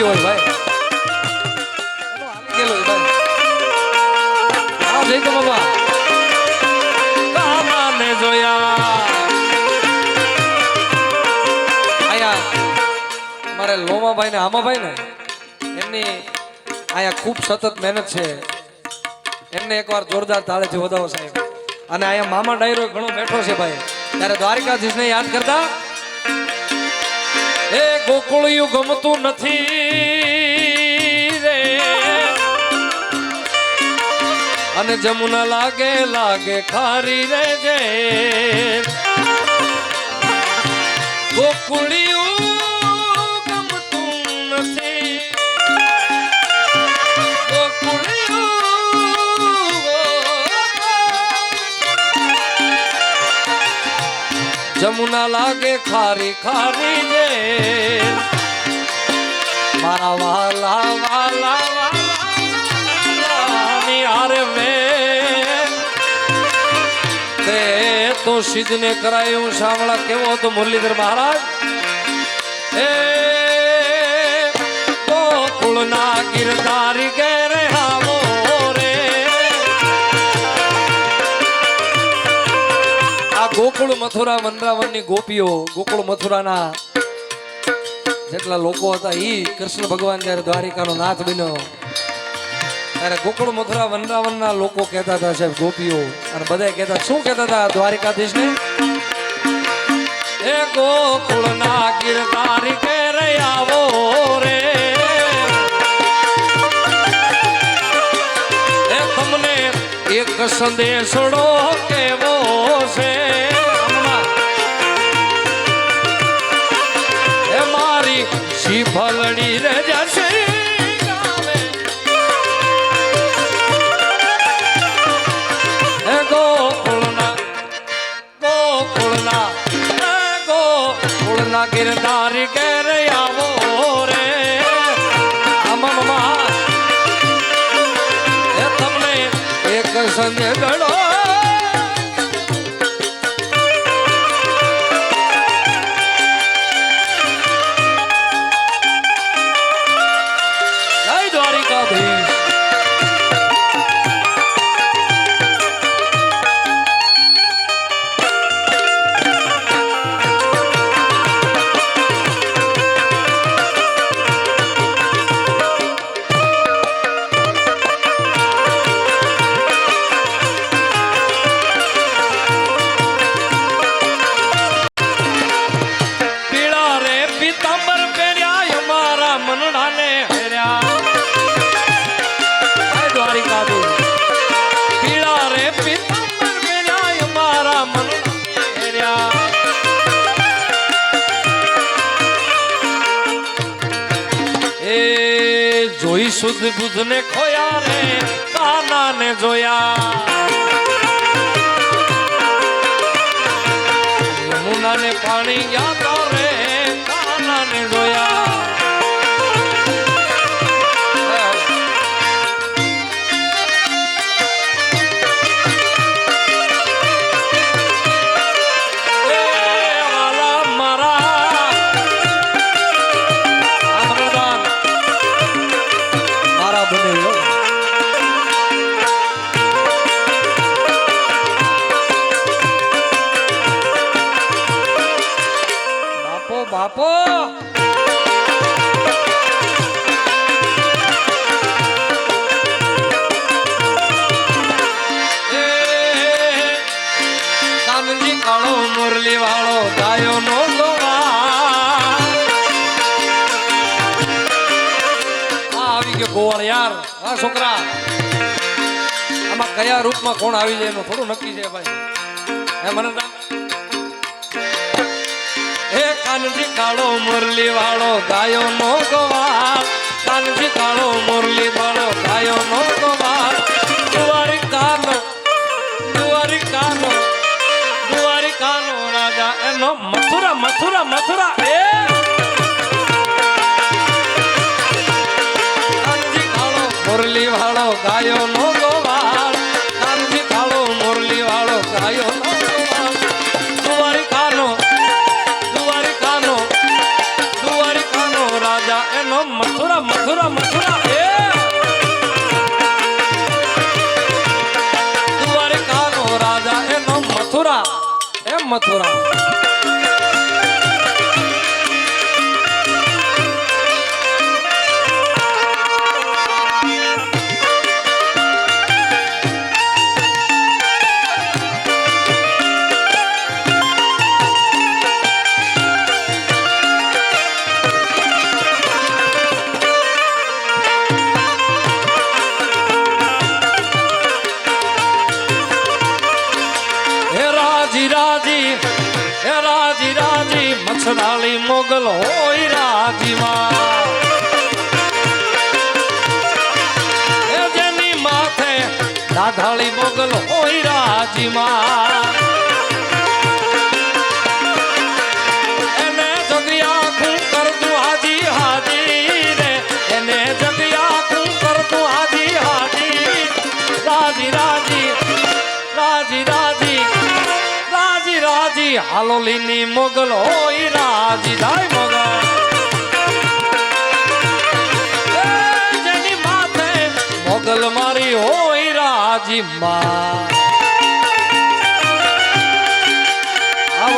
ગોપી હોય ભાઈ. ગયેલો ભાઈ. આવો જય તો બાબા. કામાને જોયા. આયા અમારે લોમાભાઈ ને આમાભાઈ ને એમની આયા ખૂબ સતત મહેનત છે. એમને એકવાર જોરદાર તાળેથી વધાવો સાહેબ. અને આયા મામા ડાયરો ઘણો બેઠો છે ભાઈ. ત્યારે દ્વારિકાધીશને યાદ કરતા એ ગોકુળિયું ગમતું નથી રે. અને જમુના લાગે લાગે ખારી રે જે. ગોકુળિયું જમુના લાગે ખારી ખારી રે. મારા વાલા વાલા હારે તે સિદ્ધને કરાયું સાંભળા કેવો હતો મુરલીધર મહારાજ? એ, તો કુળના ગિરધારી ઘેરે ગોકુળ મથુરા વનરાવનની ગોપીઓ, ગોકુળ મથુરાના જેટલા લોકો હતા ઈ કૃષ્ણ ભગવાન જ્યારે દ્વારિકાનો નાથ બન્યો, ત્યારે ગોકુળ મથુરા વનરાવનના લોકો કહેતા હતા, સાહેબ, ગોપીઓ, અને બધા કહેતા શું કહેતા હતા દ્વારિકાધીશને? એ ગોકુળના ગિરધારી ઘેરે આવો રે. એ તમને એક સંદેશડો કેવો છે? ગિરધારી ઘેરે આવો રે. આમાં મમા એ તમને એક સંજે ગળો સુધ બુધ ને ખોયા રે કાના ને જોયા. યમુના ને પાણી ગયા તો રે કાના ને જોયા. ગોવાળ. યાર. હા, છોકરા. આમાં કયા રૂપમાં કોણ આવી જાય એનું થોડું નક્કી છે ભાઈ. હે, મને હે, કાનજી કાળો મુરલી વાળો ગાયો નો ગોવા કાનજી કાળો મુરલી વાળો ગાયો નો ગોવા એનો મથુરા મથુરા મથુરા. એ! મુરલી વાળો ગાયો નો ગોવાળ. કાનજી કાળો મુરલી વાળો ગાયો નો ગોવાળ. દુવારી કાનો દુવારી કાનો દુવારી કાનો રાજા, એનો મથુરા મથુરા મથુરા. એ! દ્વારકાનો રાજા, એનો મથુરા. એ મથુરા. રાજી મોગલ હોય રાજીમાં જેની માથે દાઢાળી મોગલ હોય રાજીમાં હાલોલીની મોગલ હોય રાજી જાય મોગલ જેની માથે મોગલ મારી હોય રાજી માં. આ